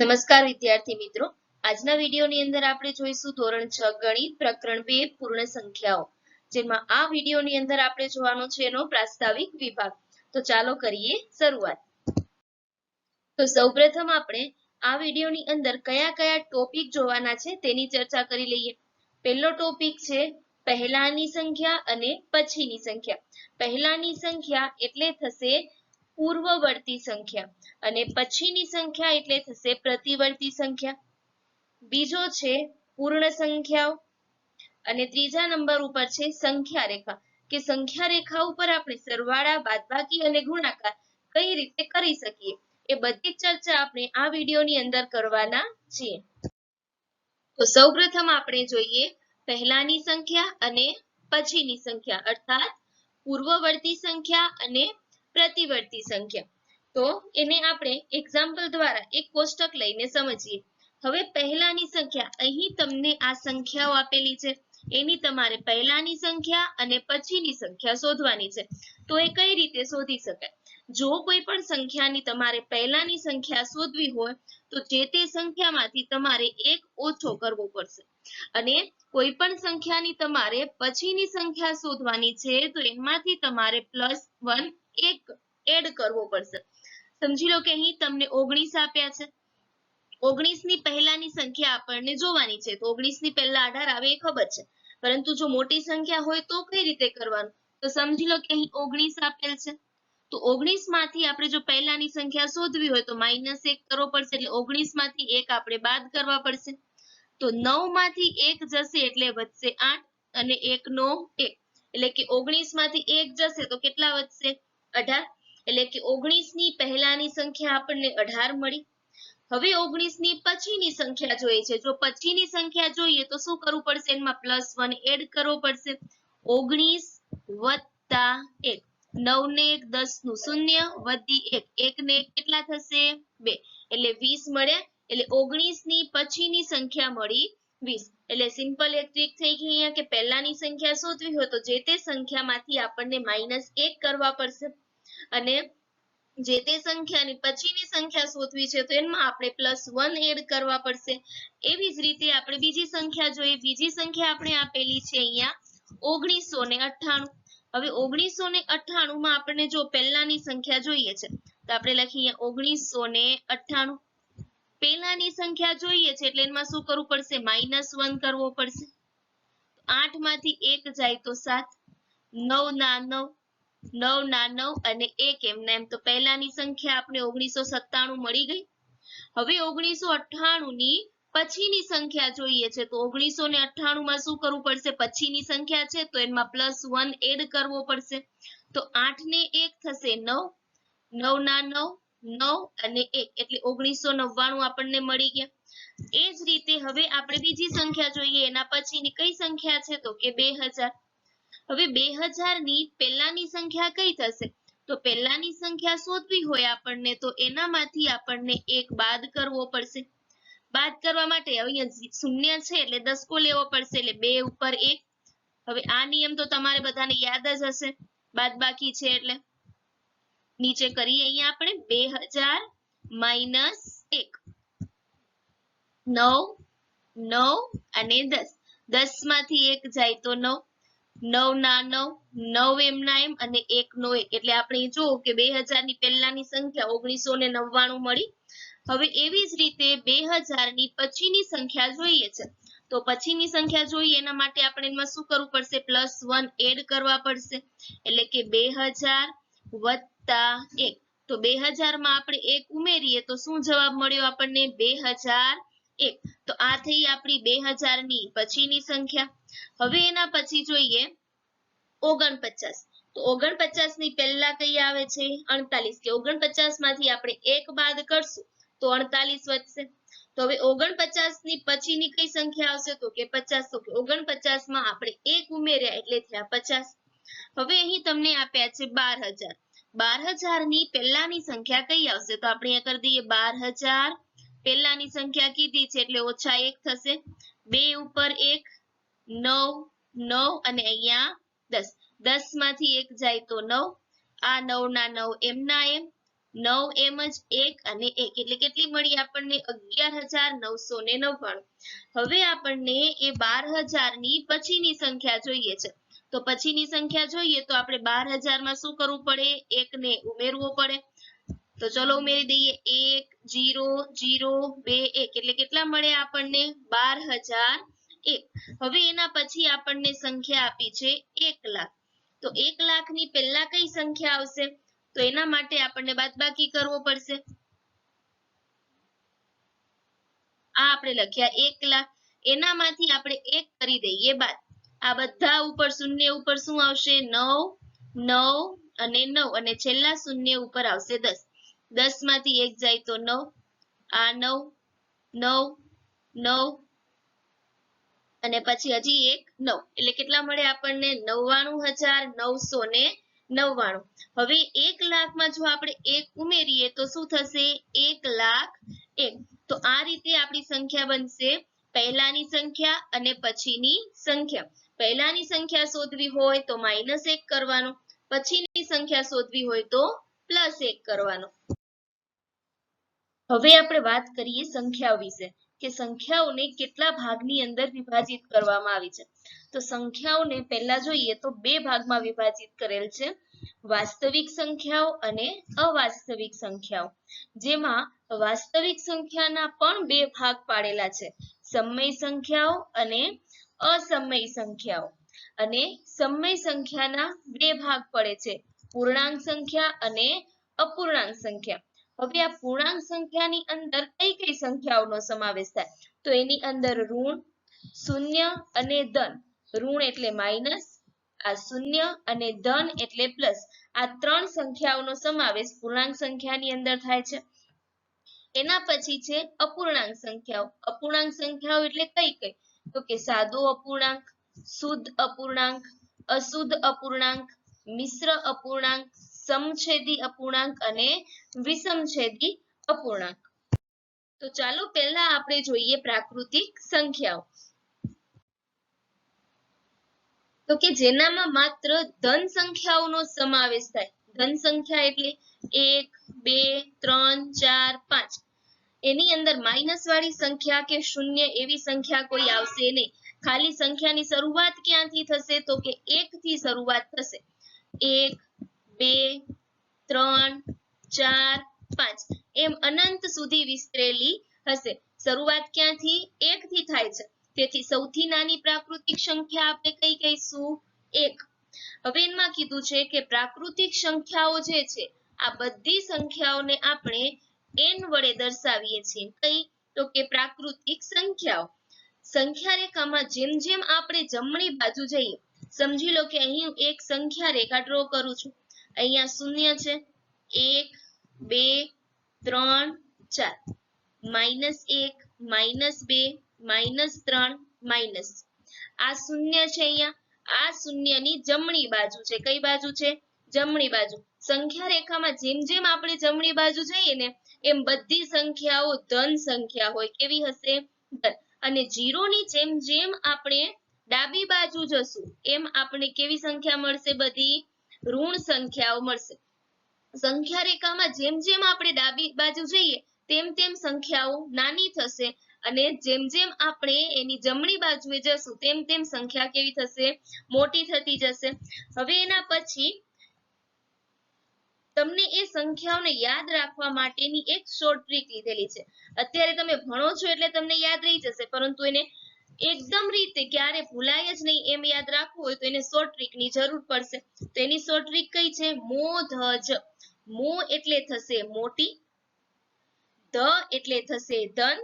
નમસ્કાર વિદ્યાર્થી મિત્રો. આજના વિડીયોની અંદર આપણે જોઈશું ધોરણ છ ગણિત પ્રકરણ બે પૂર્ણ સંખ્યાઓ, જેમાં આ વિડીયોની અંદર આપણે જોવાનો છે એનો પ્રાસ્તાવિક વિભાગ. તો ચાલો કરીએ શરૂઆત. તો સૌપ્રથમ આપણે આ વિડીયોની અંદર કયા કયા ટોપિક જોવાના છે તેની ચર્ચા કરી લઈએ. પહેલો ટોપિક છે પહેલાની સંખ્યા અને પછીની સંખ્યા. પહેલાની સંખ્યા એટલે થશે પૂર્વવર્તી સંખ્યા અને પછીની સંખ્યા એટલે થશે પ્રતિવર્તી સંખ્યા. બીજો છે પૂર્ણ સંખ્યાઓ અને ત્રીજા નંબર ઉપર છે સંખ્યા રેખા. કે સંખ્યા રેખા ઉપર આપણે સરવાળા, બાદબાકી અને ગુણાકાર કઈ રીતે કરી શકીએ? એ બધી ચર્ચા આપણે આ વિડીયોની અંદર કરવાના છીએ. તો સૌપ્રથમ આપણે જોઈએ પહેલાની સંખ્યા અને પછીની સંખ્યા. અર્થાત પૂર્વવર્તી સંખ્યા અને પ્રતિવર્તી સંખ્યા. તો એને આપણે એક્ઝામ્પલ દ્વારા એક કોષ્ટક લઈને સમજીએ. હવે પહેલાની સંખ્યા, અહીં તમને આ સંખ્યાઓ આપેલી છે. એની તમારે પહેલાની સંખ્યા અને પછીની સંખ્યા શોધવાની છે. તો એ કઈ રીતે શોધી શકાય? જો કોઈ પણ સંખ્યાની તમારે પહેલાની સંખ્યા શોધવી હોય, તો જે તે સંખ્યામાંથી તમારે એક ઓછો કરવો પડશે. અને કોઈ પણ સંખ્યાની તમારે પછીની સંખ્યા શોધવાની છે, તો એમાંથી તમારે પ્લસ વન એક એડ કરવો પડશે. સમજી લો કે અહીં તમને ઓગણીસ આપ્યા છે. ઓગણીસની પહેલાની સંખ્યા આપણને જોવાની છે. તો ઓગણીસની પહેલા અઢાર આવે એ ખબર છે. પરંતુ જો મોટી સંખ્યા હોય તો કઈ રીતે કરવાનું? તો સમજી લો કે અહીં ઓગણીસ આપેલ છે. તો ઓગણીસમાંથી આપણે જો પહેલાની સંખ્યા શોધવી હોય તો માઇનસ એક કરવો પડશે એટલે ઓગણીસમાંથી એક આપણે બાદ કરવા પડશે. તો નવમાંથી એક જશે એટલે વધશે આઠ અને એક નો એક. એટલે કે ઓગણીસમાંથી એક જશે તો કેટલા વધશે? અઢાર એટલે કે ઓગણીસની પહેલાની સંખ્યા આપણને અઢાર મળી. હવે ઓગણીસની પછીની સંખ્યા જોઈએ છે. જો પછીની સંખ્યા જોઈએ તો શું કરવું પડશે? એમાં પ્લસ વન એડ કરવો પડશે. ઓગણીસ વત્તા એક. નવ ને એક દસનું શૂન્ય વધી એક. એક ને એક કેટલા થશે? બે. એટલે વીસ મળ્યા. એટલે ઓગણીસની પછીની સંખ્યા મળી વીસ. એટલે સિમ્પલ એક ટ્રીક થઈ ગઈ અહીંયા કે પહેલાની સંખ્યા શોધવી હોય તો જે તે સંખ્યામાંથી આપણને માઇનસ એક કરવા પડશે. અને જે તે સંખ્યાની પછીની સંખ્યા શોધવી છે તો એમાં આપણે પ્લસ વન એડ કરવા પડશે. એવી જ રીતે આપણે બીજી સંખ્યા જોઈએ. બીજી સંખ્યા આપણે આપેલી છે અહીંયા ઓગણીસો ને અઠાણું હવે ઓગણીસો ને અઠાણું માં આપણને જો પહેલાની સંખ્યા જોઈએ છે, તો આપણે લખીએ ઓગણીસો ને અઠ્ઠાણું. પહેલાની સંખ્યા જોઈએ છે એટલે એમાં શું કરવું પડશે? માઇનસ વન કરવો પડશે. આઠમાંથી એક જાય તો સાત. નવ ના નવ. નવ ના નવ અને એક એમના એમ તો પહેલાની સંખ્યા આપણે ઓગણીસો સત્તાણું મળી ગઈ. હવે ઓગણીસો અઠ્ઠાણું ની પછીની સંખ્યા જોઈએ છે તો ઓગણીસો ને અઠ્ઠાણું માં શું કરવું પડશે? પછીની સંખ્યા છે તો એમાં પ્લસ વન એડ કરવો પડશે. તો આઠ ને એક થશે નવ. નવ ના નવ નવ અને એક. એટલે ઓગણીસો નવ્વાણું આપણને મળી ગયા. એ જ રીતે હવે આપણે બીજી સંખ્યા જોઈએ. એના પછીની કઈ સંખ્યા છે તો કે બે હજાર. હવે બે હજારની પહેલાની સંખ્યા કઈ થશે? તો પહેલાની સંખ્યા શોધવી હોય આપણને, તો એનામાંથી આપણને એક બાદ કરવો પડશે. બાદ કરવા માટે અહીંયા શૂન્ય છે એટલે દસકો લેવો પડશે એટલે બે ઉપર એક. હવે આ નિયમ તો તમારે બધાને યાદ જ હશે. બાદ બાકી છે એટલે. નીચે કરીએ અહીંયા આપણે બે હજાર માઇનસ એક. નવ નવ અને દસ. દસમાંથી એક જાય તો નવ. નવ ના નવ નવ એમના એમ અને એક નો એક એટલે આપણે જો કે બે ની પહેલાની સંખ્યા ઓગણીસો ને નવ્વાણું મળી. હવે એવી જ રીતે બે ની પછીની સંખ્યા જોઈએ છે. તો પછીની સંખ્યા જોઈએ, એના માટે આપણે એમાં શું કરવું પડશે? પ્લસ વન એડ કરવા પડશે. એટલે કે બે હજાર વત્તા એક. તો બે હજારમાં આપણે એક ઉમેરીએ તો શું જવાબ મળ્યો આપણને? બે હજાર એક. તો આ થઈ આપણી બે હજારની પછીની સંખ્યા. હવે એના પછી જોઈએ ઓગણપચાસ. તો ઓગણપચાસની પહેલા કઈ આવે છે? અડતાલીસ. કે ઓગણપચાસમાંથી આપણે એક બાદ કરશું તો અડતાલીસ વધશે. તો હવે ઓગણપચાસની પછીની કઈ સંખ્યા આવશે? તો કે પચાસ. તો કે ઓગણપચાસમાં આપણે એક ઉમેર્યા એટલે થયા પચાસ. હવે અહીં તમને આપ્યા છે બાર હજાર બાર હજારની પહેલાની સંખ્યા કઈ આવશે? તો આપણે અહીંયા કરી દઈએ બાર હજાર પહેલાની સંખ્યા કીધી છે એટલે ઓછા એક થશે. બે ઉપર એક, નવ નવ અને અહીંયા દસ. દસમાંથી એક જાય તો નવ. આ નવ ના નવ એમના એમ. નવ એમ જ એક અને એક. એટલે કેટલી મળી આપણને? અગિયાર હજાર નવસો ને નવ્વાણું. હવે આપણને એ બાર હજારની પછીની સંખ્યા જોઈએ છે. તો પછીની સંખ્યા જોઈએ તો આપણે બાર હજારમાં શું કરવું પડે? એક ને ઉમેરવો પડે. તો ચલો ઉમેરી દઈએ. એક, જીરો જીરો, બે, એક. એટલે કેટલા મળે આપણને? બાર હજાર એક. હવે એના પછી આપણને સંખ્યા આપી છે એક લાખ. તો એક લાખની પહેલા કઈ સંખ્યા આવશે? તો એના માટે આપણને બાદબાકી કરવો પડશે. આ આપણે લખ્યા એક લાખ. એનામાંથી આપણે એક કરી દઈએ બાદ. આ બધા ઉપર શૂન્ય ઉપર શું આવશે? નવ નવ અને નવ. અને છેલ્લા શૂન્ય ઉપર આવશે દસ. દસમાંથી એક જાય તો નવ. આ નવ નવ નવ. અને પછી હજી એક નવ. એટલે કેટલા મળે આપણને? નવ્વાણું હજાર નવસો ને નવ્વાણું. હવે એક લાખમાં જો આપણે એક ઉમેરીએ તો શું થશે? એક લાખ એક. તો આ રીતે આપણી સંખ્યા બનશે. પહેલાની સંખ્યા અને પછીની સંખ્યા. પહેલાની સંખ્યા શોધવી હોય તો માઇનસ એક કરવાનું. પછીની સંખ્યા શોધવી હોય તો પ્લસ એક કરવાનું. હવે આપણે વાત કરીએ સંખ્યાઓ વિશે, કે સંખ્યાઓને કેટલા ભાગની અંદર વિભાજિત કરવામાં આવી છે. તો સંખ્યાઓને પહેલા જોઈએ તો બે ભાગમાં વિભાજિત કરેલ છે, વાસ્તવિક સંખ્યાઓ અને અવાસ્તવિક સંખ્યાઓ. જેમાં વાસ્તવિક સંખ્યાના પણ બે ભાગ પાડેલા છે, સમય સંખ્યાઓ અને અસમય સંખ્યાઓ. અને સમય સંખ્યાના બે ભાગ પડે છે, પૂર્ણાંક સંખ્યા અને અપૂર્ણાંક સંખ્યા. હવે આ પૂર્ણાંક સંખ્યાની અંદર કઈ કઈ સંખ્યાઓનો સમાવેશ થાય? તો એની અંદર ઋણ, શૂન્ય અને ધન. ઋણ એટલે માઇનસ, આ શૂન્ય અને ધન એટલે પ્લસ. આ ત્રણ સંખ્યાઓનો સમાવેશ પૂર્ણાંક સંખ્યાની અંદર થાય છે. એના પછી છે અપૂર્ણાંક સંખ્યાઓ. અપૂર્ણાંક સંખ્યાઓ એટલે કઈ કઈ? તો કે સાદો અપૂર્ણાંક, શુદ્ધ અપૂર્ણાંક, અશુદ્ધ અપૂર્ણાંક, મિશ્ર અપૂર્ણાંક સમછેદી અપૂર્ણાંક અને વિષમછેદી અપૂર્ણાંક. તો ચાલો પહેલા આપણે જોઈએ પ્રાકૃતિક સંખ્યાઓ. તો કે જેનામાં માત્ર ધન સંખ્યાઓનો સમાવેશ થાય. ધન સંખ્યા એટલે એક, બે, ત્રણ, ચાર, પાંચ. એની અંદર માઇનસ વાળી સંખ્યા કે શૂન્ય એવી સંખ્યા કોઈ આવશે નહીં. ખાલી સંખ્યાની શરૂઆત ક્યાંથી થશે તો કે એક થી શરૂઆત થશે. એક બે, ત્રણ, ચાર, પાંચ. એમ અનંત સુધી વિસ્તરેલી હશે. શરૂઆત ક્યાંથી? એક થી થાય છે. તેથી સૌથી નાની પ્રાકૃતિક સંખ્યા આપણે કઈ કહીશું? એક. હવે એમાં કીધું છે કે પ્રાકૃતિક સંખ્યાઓ જે છે, આ બધી સંખ્યાઓને આપણે n વડે દર્શાવીએ છીએ. કઈ? તો કે પ્રાકૃતિક સંખ્યાઓ. સંખ્યા રેખામાં જેમ જેમ આપણે જમણી બાજુ જઈએ, સમજી લો કે અહીં એક સંખ્યા રેખા ડ્રો કરું છું. અહીંયા શૂન્ય છે. એક, બે, ત્રણ, ચાર. માઇનસ એક, માઇનસ બે, માઇનસ ત્રણ, માઇનસ. આ શૂન્ય છે અહીંયા. આ શૂન્યની જમણી બાજુ છે. કઈ બાજુ છે? જમણી બાજુ. સંખ્યા રેખામાં જેમ જેમ આપણે જમણી બાજુ જઈએ ને, એમ બધી સંખ્યાઓ ધન સંખ્યા હોય. કેવી હશે? ધન. અને ની જેમ જેમ આપણે ડાબી બાજુ જશું, એમ આપણે કેવી સંખ્યા મળશે બધી? ઋણ સંખ્યાઓ મળશે. સંખ્યા રેખામાં જેમ જેમ આપણે ડાબી બાજુ જઈએ, તેમ તેમ સંખ્યાઓ નાની થશે અને જેમ જેમ આપણે એની જમણી બાજુએ જશું, તેમ તેમ સંખ્યા કેવી થશે? મોટી થતી જશે. હવે એના પછી તમને એ સંખ્યાઓને યાદ રાખવા માટેની એક શોર્ટ ટ્રીક લીધેલી છે. અત્યારે તમે ભણો છો એટલે તમને યાદ રહી જશે, પરંતુ એને એકદમ રીતે ક્યારે ભૂલાય જ નહીં એમ યાદ રાખવું હોય તો એને શોર્ટ ટ્રીકની જરૂર પડશે. તો એની શોર્ટ ટ્રીક કઈ છે? મો ધજ મો એટલે થશે મોટી, ધ એટલે થશે ધન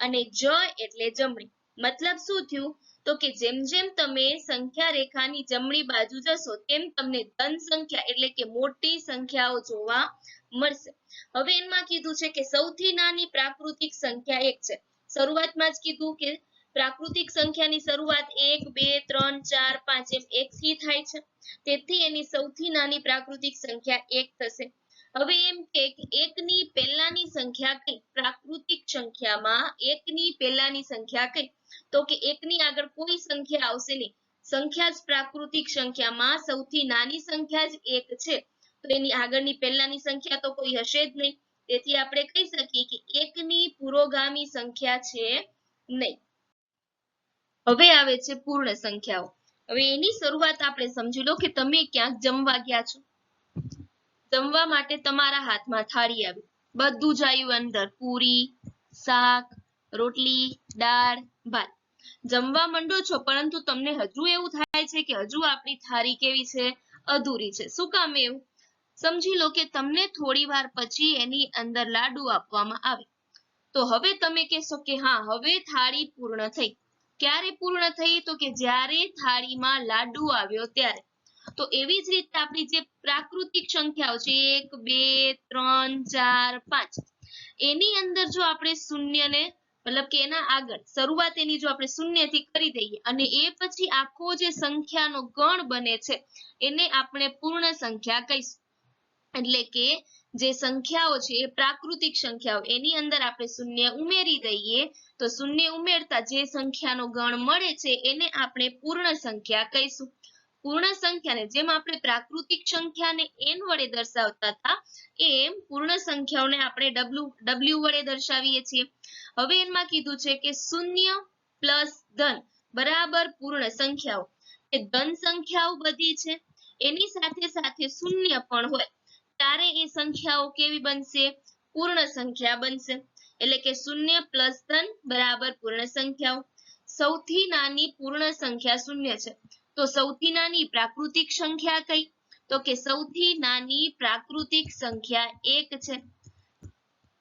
અને જ એટલે જમણી. મતલબ શું થયું? તો કે જેમ જેમ તમે સંખ્યા રેખાની જમણી બાજુ જશો, તેમ તમને ધન સંખ્યા એટલે કે મોટી સંખ્યાઓ જોવા મળશે. હવે એમાં કીધું છે કે સૌથી નાની પ્રાકૃતિક સંખ્યા એક છે. શરૂઆતમાં જ કીધું કે પ્રાકૃતિક સંખ્યાની શરૂઆત એક, બે, ત્રણ, ચાર, પાંચ એમ એક થી થાય છે. તેથી એની સૌથી નાની પ્રાકૃતિક સંખ્યા એક થશે. હવે એમ કે એકની પહેલાની સંખ્યા કઈ? પ્રાકૃતિક સંખ્યામાં એકની પહેલાની સંખ્યા કઈ? તો કે એકની આગળ કોઈ સંખ્યા આવશે નહીં. સંખ્યા જ પ્રાકૃતિક સંખ્યામાં સૌથી નાની સંખ્યા જ એક છે. તો એની આગળની પહેલાની સંખ્યા તો કોઈ હશે જ નહીં. તેથી આપણે કહી શકીએ કે એકની પુરોગામી સંખ્યા છે નહીં. હવે આવે છે પૂર્ણ સંખ્યાઓ. હવે એની શરૂઆત આપણે સમજી લો કે તમે ક્યાંક જમવા ગયા છો. જમવા માટે તમારા હાથમાં થાળી આવી. બધું જ આવ્યું અંદર. પૂરી, શાક, રોટલી, દાળ, ભાત. જમવા માંડો છો, પરંતુ તમને હજુ એવું થાય છે કે હજુ આપણી થાળી કેવી છે? અધૂરી છે. શું કામ એવું? સમજી લો કે તમને થોડી વાર પછી એની અંદર લાડુ આપવામાં આવે. તો હવે તમે કહેશો કે હા, હવે થાળી પૂર્ણ થઈ. ક્યારે પૂર્ણ થઈ તો કે જ્યારે થાળીમાં લાડુ આવ્યો ત્યારે? તો એવી જ રીતે આપણી જે પ્રાકૃતિક સંખ્યાઓ છે, એક, બે, ત્રણ, ચાર, પાંચ, એની અંદર જો આપણે શૂન્યને, મતલબ કે એના આગળ શરૂઆત એની જો આપણે શૂન્યથી કરી દઈએ અને એ પછી આખો જે સંખ્યાનો ગણ બને છે, એને આપણે પૂર્ણ સંખ્યા કહીશું. એટલે કે જે સંખ્યાઓ છે, એ પ્રાકૃતિક સંખ્યાઓ, એની અંદર આપણે શૂન્ય ઉમેરી દઈએ તો શૂન્ય ઉમેરતા જે સંખ્યાનો ગણ મળે છે, એને આપણે પૂર્ણ સંખ્યા કહીશું. પૂર્ણ સંખ્યાને, જેમ આપણે પ્રાકૃતિક સંખ્યાને n વડે દર્શાવતા હતા, એમ પૂર્ણ સંખ્યાઓને આપણે w w વડે દર્શાવીએ છીએ. હવે એમાં કીધું છે કે શૂન્ય પ્લસ ધન, બરાબર પૂર્ણ સંખ્યાઓ. એ ધન સંખ્યાઓ બધી છે, એની સાથે સાથે શૂન્ય પણ હોય. ત્યારે એ સંખ્યાઓ કેવી બનશે? પૂર્ણ સંખ્યા બનશે. એટલે કે શૂન્ય પ્લસ ધન બરાબર પૂર્ણ સંખ્યાઓ. સૌથી નાની પૂર્ણ સંખ્યા શૂન્ય છે. તો સૌથી નાની પ્રાકૃતિક સંખ્યા કઈ? તો કે સૌથી નાની પ્રાકૃતિક સંખ્યા એક છે.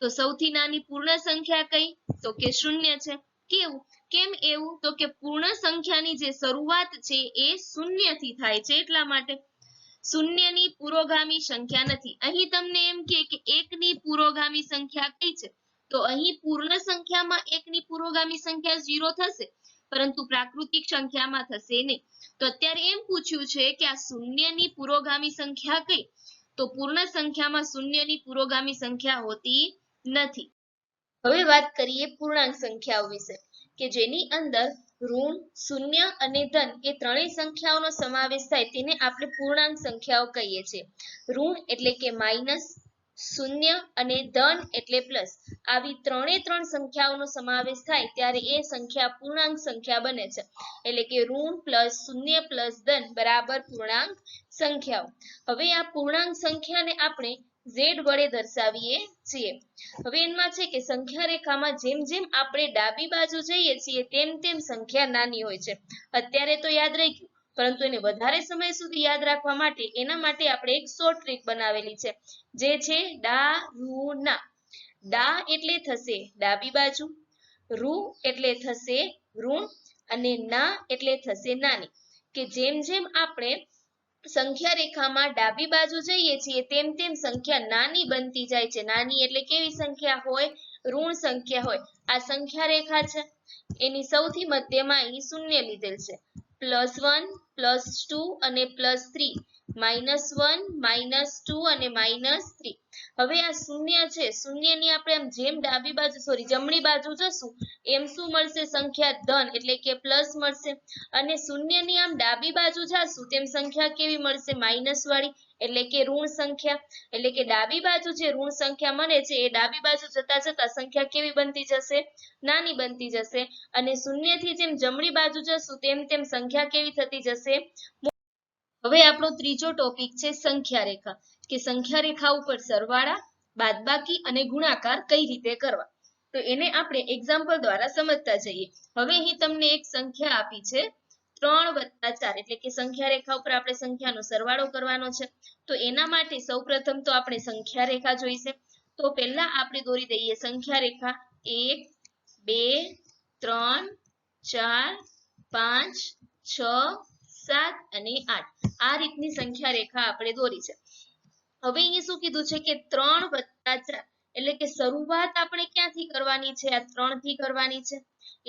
તો સૌથી નાની પૂર્ણ સંખ્યા કઈ? તો કે શૂન્ય છે. કેવું? કેમ એવું? તો કે પૂર્ણ સંખ્યાની જે શરૂઆત છે એ શૂન્યથી થાય છે એટલા માટે શૂન્યની પુરોગામી સંખ્યા નથી. અહીં તમને એમ કે એકની પુરોગામી સંખ્યા કઈ છે? તો અહીં પૂર્ણ સંખ્યામાં એકની પુરોગામી સંખ્યા ઝીરો થશે, પરંતુ પ્રાકૃતિક સંખ્યામાં થશે નહીં. તો અત્યારે એમ પૂછ્યું છે કે આ શૂન્યની પુરોગામી સંખ્યા કઈ? તો પૂર્ણ સંખ્યામાં શૂન્યની પુરોગામી સંખ્યા હોતી નથી. હવે વાત કરીએ પૂર્ણાંક સંખ્યાઓ વિશે, કે જેની અંદર ઋણ, શૂન્ય અને ધન એ ત્રણેય સંખ્યાઓનો સમાવેશ થાય તેને આપણે પૂર્ણાંક સંખ્યાઓ કહીએ છીએ. ઋણ એટલે કે માઇનસ શૂન્ય અને ધન એટલે પ્લસ આવી ત્રણે ત્રણ સંખ્યાઓનો સમાવેશ થાય ત્યારે એ સંખ્યા પૂર્ણાંક સંખ્યા બને છે. એટલે કે ઋણ પ્લસ શૂન્ય પ્લસ ધન બરાબર પૂર્ણાંક સંખ્યાઓ. હવે આ પૂર્ણાંક સંખ્યાને આપણે ઝેડ વડે દર્શાવીએ છીએ. હવે એમાં છે કે સંખ્યા રેખામાં જેમ જેમ આપણે ડાબી બાજુ જઈએ છીએ, તેમ તેમ સંખ્યા નાની હોય છે. અત્યારે તો યાદ રહી પરંતુ એને વધારે સમય સુધી યાદ રાખવા માટે એના માટે આપણે એક શોર્ટ ટ્રીક બનાવેલી છે, જે છે ડા, રૂ, ના. ડા એટલે થશે ડાબી બાજુ, રૂ એટલે થશે ઋણ, અને ના એટલે થશે નાની. કે જેમ જેમ આપણે સંખ્યા રેખામાં ડાબી બાજુ જઈએ છીએ, તેમ તેમ સંખ્યા નાની બનતી જાય છે. નાની એટલે કેવી સંખ્યા હોય? ઋણ સંખ્યા હોય. આ સંખ્યા રેખા છે. એની સૌથી મધ્યમાં અહીં શૂન્ય લીધેલ છે. પ્લસ વન, પ્લસ ટુ અને plus three. Minus one, minus two અને માઇનસ થ્રી. હવે આ શૂન્ય છે. શૂન્યની આપણે આમ જેમ ડાબી બાજુ સોરી જમણી બાજુ જશું, એમ શું મળશે? સંખ્યા ધન, એટલે કે પ્લસ મળશે. અને શૂન્યની આમ ડાબી બાજુ જાશું, તેમ સંખ્યા કેવી મળશે? માઇનસ વાળી, એટલે કે ઋણ સંખ્યા. એટલે કે ડાબી બાજુ જે ઋણ સંખ્યા મળે છે, એ ડાબી બાજુ જતા જતા સંખ્યા કેવી બનતી જશે? નાની બનતી જશે. અને શૂન્યથી જેમ જમણી બાજુ જશું, તેમ તેમ સંખ્યા કેવી થતી જશે? હવે આપણો ત્રીજો ટોપિક છે સંખ્યા રેખા. કે સંખ્યા રેખા ઉપર સરવાળા, બાદબાકી અને ગુણાકાર કઈ રીતે કરવા? તો એને આપણે એક્ઝામ્પલ દ્વારા સમજતા જઈએ. હવે અહીં તમને એક સંખ્યા આપી છે, ત્રણ વત્તા ચાર, એટલે કે સંખ્યા રેખા ઉપર આપણે સંખ્યાનો સરવાળો કરવાનો છે. તો એના માટે સૌપ્રથમ તો આપણે સંખ્યા રેખા જોઈશે. તો પહેલા આપણે દોરી દઈએ, સંખ્યા રેખા એક, બે, ત્રણ, ચાર, પાંચ, છ, સાત અને આઠ. આ રીતની સંખ્યા રેખા આપણે દોરી છે. હવે અહીંયા શું કીધું છે કે ત્રણ વત્તા ચાર, એટલે કે શરૂઆત આપણે ક્યાંથી કરવાની છે? આ ત્રણથી કરવાની છે.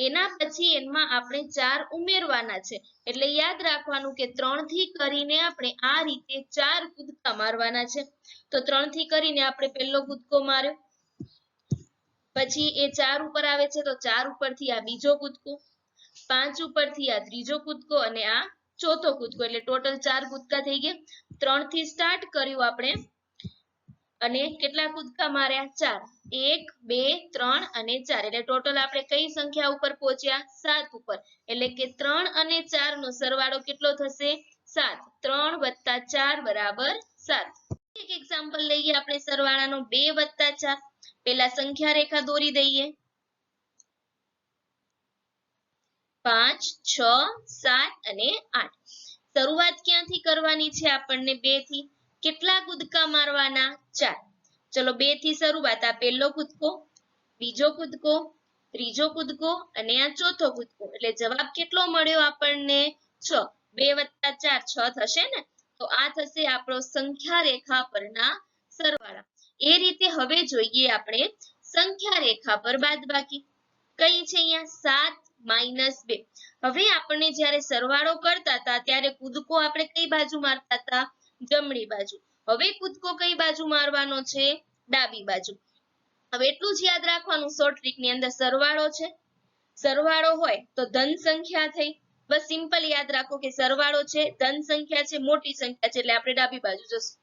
એના પછી એમાં આપણે ચાર ઉમેરવાના છે. એટલે યાદ રાખવાનું કે ત્રણથી કરીને આપણે આ રીતે ચાર કૂદકા મારવાના છે. તો ત્રણથી કરીને આપણે પહેલો કૂદકો માર્યો. પછી એ ચાર ઉપર આવે છે તો ચાર ઉપરથી આ બીજો કૂદકો પાંચ ઉપરથી આ ત્રીજો કૂદકો અને આ ચોથો કૂદકો એટલે ટોટલ ચાર કૂદકા થઈ ગયા. ત્રણથી સ્ટાર્ટ કર્યું આપણે. અને કેટલા કૂદકા માર્યા? ચાર. એક, બે, ત્રણ અને ચાર. એટલે ટોટલ આપણે કઈ સંખ્યા ઉપર પહોંચ્યા? સાત ઉપર. એટલે કે ત્રણ અને ચાર નો સરવાળો કેટલો થશે? સાત. ત્રણ વત્તા ચાર બરાબર સાત. એક એક્ઝામ્પલ લઈએ આપણે સરવાળાનો. બે વત્તા ચાર. પેલા સંખ્યા રેખા દોરી દઈએ. પાંચ, છ, સાત અને આઠ. શરૂઆત ક્યાંથી કરવાની છે આપણને બેથી કેટલા કૂદકા મારવાના? ચાર. ચલો બેથી શરૂઆત, આ પહેલો કૂદકો બીજો કૂદકો ત્રીજો કૂદકો અને આ ચોથો કૂદકો એટલે જવાબ કેટલો મળ્યો આપણને? છ. બે વત્તા ચાર, છ થશે ને? તો આ થશે આપણો સંખ્યા રેખા પરના સરવાળા. એ રીતે હવે જોઈએ આપણે સંખ્યા રેખા પર બાદબાકી કઈ છે અહીંયા? સાત માઇનસ બે. હવે આપણને જ્યારે સરવાળો કરતા હતા ત્યારે કૂદકો આપણે કઈ બાજુ મારતા હતા જમણી બાજુ. હવે કૂદકો કઈ બાજુ મારવાનો છે? ડાબી બાજુ. હવે એટલું જ યાદ રાખવાનું સો ટ્રીકની અંદર સરવાળો છે. સરવાળો હોય તો ધન સંખ્યા થઈ. બસ સિમ્પલ યાદ રાખો કે સરવાળો છે, ધન સંખ્યા છે, મોટી સંખ્યા છે, એટલે આપણે ડાબી બાજુ જશું.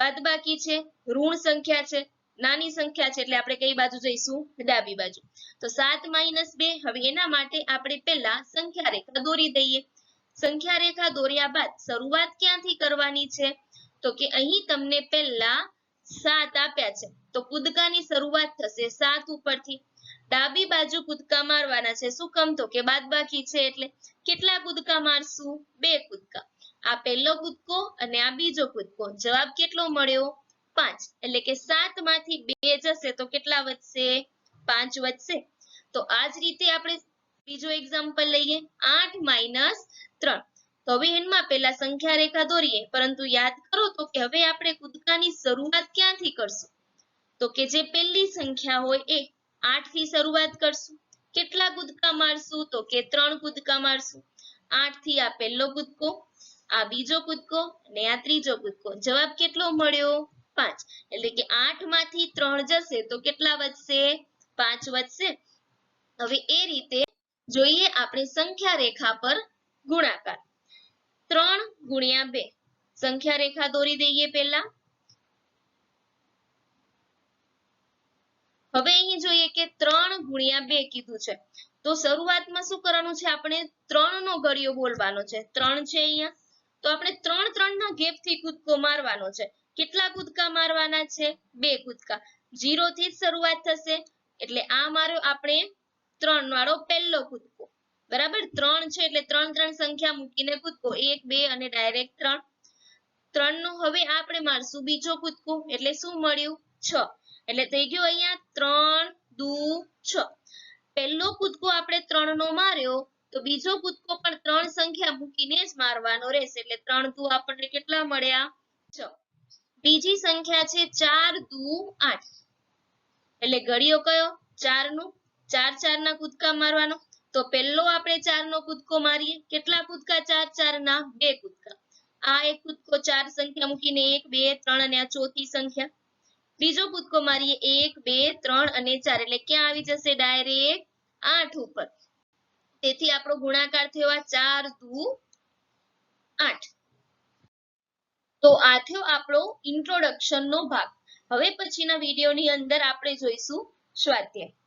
બાદબાકી છે, ઋણ સંખ્યા છે નાની સંખ્યા છે એટલે આપણે કઈ બાજુ જઈશું? ડાબી બાજુ. તો સાત માઇનસ બે, હવે એના માટે આપણે પહેલા સંખ્યા રેખા દોરી દઈએ. સંખ્યા રેખા દોર્યા બાદ શરૂઆત ક્યાંથી કરવાની છે? તો કે અહીં તમને પહેલા સાત આપ્યા છે. તો કૂદકાની શરૂઆત થશે સાત ઉપરથી. ડાબી બાજુ કૂદકા મારવાના છે. શું કમ? તો કે બાદબાકી છે એટલે કેટલા કૂદકા મારશું? બે કૂદકા. આ પહેલો કૂદકો અને આ બીજો કૂદકો. જવાબ કેટલો મળ્યો? પાંચ. એટલે કે સાતમાંથી બે જશે તો કેટલા વધશે? પાંચ વધશે. તો આ જ રીતે આપણે બીજો એક્ઝામ્પલ લઈએ. આઠ માઇનસ ત્રણ. તો હવે એમાં પહેલા સંખ્યા રેખા દોરીએ. પરંતુ યાદ કરો તો કે હવે આપણે કૂદકાની શરૂઆત ક્યાંથી કરશું? તો કે જે પહેલી સંખ્યા હોય એ આઠથી શરૂઆત કરશું. કેટલા કૂદકા મારશું? તો કે ત્રણ કૂદકા મારશું. આઠથી આ પહેલો કૂદકો, આ બીજો કૂદકો અને આ ત્રીજો કૂદકો. જવાબ કેટલો મળ્યો? પાંચ. એટલે કે આઠમાંથી ત્રણ જશે તો કેટલા વધશે? પાંચ વધશે. હવે એ રીતે જોઈએ આપણે સંખ્યા રેખા પર ગુણાકાર. ત્રણ ગુણ્યા બે. સંખ્યા રેખા દોરી દઈએ પહેલા. હવે અહીં જોઈએ કે ત્રણ ગુણ્યા બે કીધું છે. તો શરૂઆતમાં શું કરવાનું છે? આપણે ત્રણ નો ઘડિયો બોલવાનો છે. ત્રણ છે અહીંયા. તો આપણે ત્રણ ત્રણ ના ગેપથી કૂદકો મારવાનો છે. કેટલા કૂદકા મારવાના છે? બે કૂદકા જીરો થી શરૂઆત થશે. એટલે આ મારો આપણે ત્રણ વાળો પહેલો કૂદકો બરાબર? ત્રણ છે એટલે ત્રણ ત્રણ સંખ્યા મૂકીને કૂદકો એક, બે અને ડાયરેક્ટ ત્રણ. ત્રણ નો હવે આપણે મારશું બીજો કૂદકો એટલે શું મળ્યું? છ. એટલે થઈ ગયો અહીંયા ત્રણ, દુ, છ. પહેલો કૂદકો આપણે ત્રણ નો માર્યો, તો બીજો કૂદકો પણ ત્રણ સંખ્યા મૂકીને જ મારવાનો રહેશે. એટલે ત્રણ દુ આપણને કેટલા મળ્યા? છ. બીજી સંખ્યા છે ચાર દુ આઠ. એટલે ઘડિયો કયો? ચારનું ચાર ચાર ના કૂદકા મારવાનો. તો પહેલો આપણે ચાર નો કૂદકો મારીએ. કેટલા કૂદકા? ચાર ચાર ના બે કૂદકા. આ એક કૂદકો ચાર સંખ્યા મૂકીને એક, બે, ત્રણ અને આ ચોથી સંખ્યા. બીજો કૂદકો મારીએ એક, બે, ત્રણ અને ચાર. એટલે ક્યાં આવી જશે? ડાયરેક્ટ આઠ ઉપર. તેથી આપણો ગુણાકાર થયો ચાર દુ આઠ. તો આ થયો આપણો ઇન્ટ્રોડક્શન નો ભાગ. હવે પછીના વિડીયોની અંદર આપણે જોઈશું સ્વાધ્યાય.